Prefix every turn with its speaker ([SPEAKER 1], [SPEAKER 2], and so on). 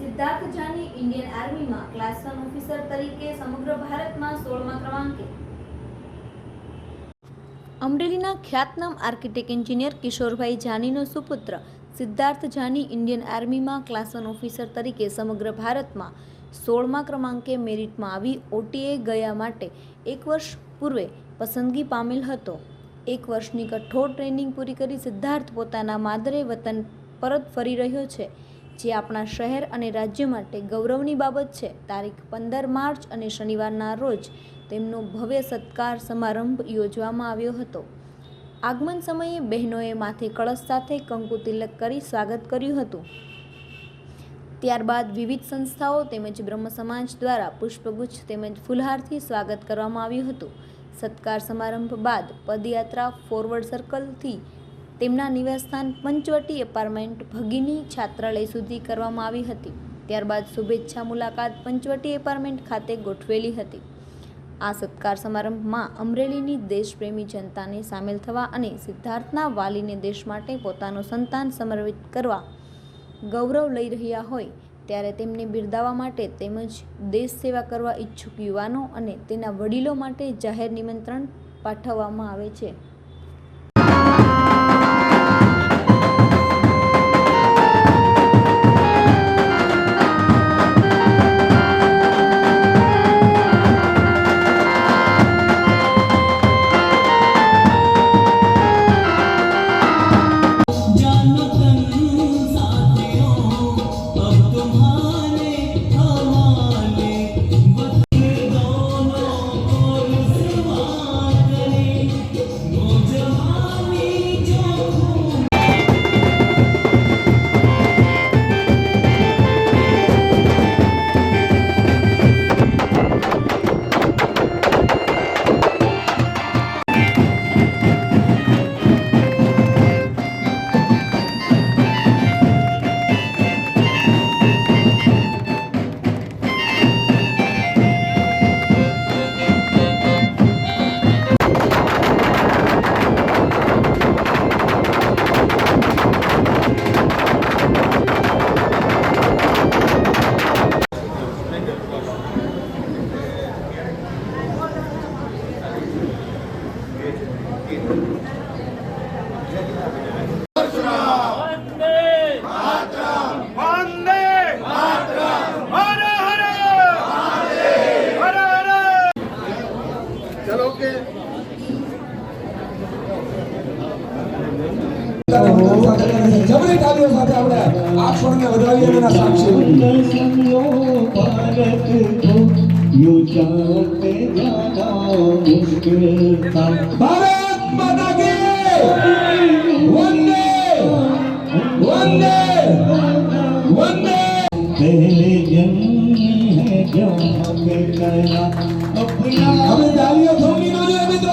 [SPEAKER 1] Siddharth Jani Indian આર્મીમાં class one officer તરીકે સમગ્ર ભારતમાં સોળમા ક્રમાંકે. અમરેલીના ખ્યાતનામ આર્કિટેક્ટ એન્જિનિયર કિશોરભાઈ જાનીનો સુપુત્ર સિદ્ધાર્થ જાની ઇન્ડિયન આર્મીમાં ક્લાસ વન ઓફિસર તરીકે સમગ્ર ભારતમાં સોળમા ક્રમાંકે મેરિટમાં આવી ઓટીએ ગયા માટે એક વર્ષ પૂર્વે પસંદગી પામેલ હતો. એક વર્ષની કઠોર ટ્રેનિંગ પૂરી કરી સિદ્ધાર્થ પોતાના માદરે વતન પરત ફરી રહ્યો છે. જે આપણા શહેર અને રાજ્ય માટે ગૌરવની બાબત છે. તારીખ પંદર માર્ચ અને શનિવારના રોજ તેમનો ભવ્ય સત્કાર સમારંભ યોજવામાં આવ્યો હતો. આગમન સમયે બહેનોએ માથે કળશ સાથે કંકુ તિલક કરી સ્વાગત કર્યું હતું. ત્યારબાદ વિવિધ સંસ્થાઓ તેમજ બ્રહ્મ સમાજ દ્વારા પુષ્પગુચ્છ તેમજ ફુલહારથી સ્વાગત કરવામાં આવ્યું હતું. સત્કાર સમારંભ બાદ પદયાત્રા ફોરવર્ડ સર્કલથી તેમના નિવાસસ્થાન પંચવટી એપાર્ટમેન્ટ ભગીની છાત્રાલય સુધી કરવામાં આવી હતી. ત્યારબાદ શુભેચ્છા મુલાકાત પંચવટી એપાર્ટમેન્ટ ખાતે ગોઠવેલી હતી. આ સત્કાર સમારંભમાં અમરેલીની દેશપ્રેમી જનતાને સામેલ થવા અને સિદ્ધાર્થના વાલીને દેશ માટે પોતાનું સંતાન સમર્પિત કરવા ગૌરવ લઈ રહ્યા હોય, ત્યારે તેમને બિરદાવવા માટે તેમજ દેશ સેવા કરવા ઈચ્છુક યુવાનો અને તેના વડીલો માટે જાહેર નિમંત્રણ પાઠવવામાં આવે છે.
[SPEAKER 2] ಸಾಕ್ಷಿ ಅವರಾಗಿನ ಸಾಕ್ಷಿ ಭಾರತ್
[SPEAKER 3] ಮನಗೆ ಒಂದೇ ಒಂದೇ ಒಂದೇ अब तालियां थोड़ी
[SPEAKER 2] अभी तो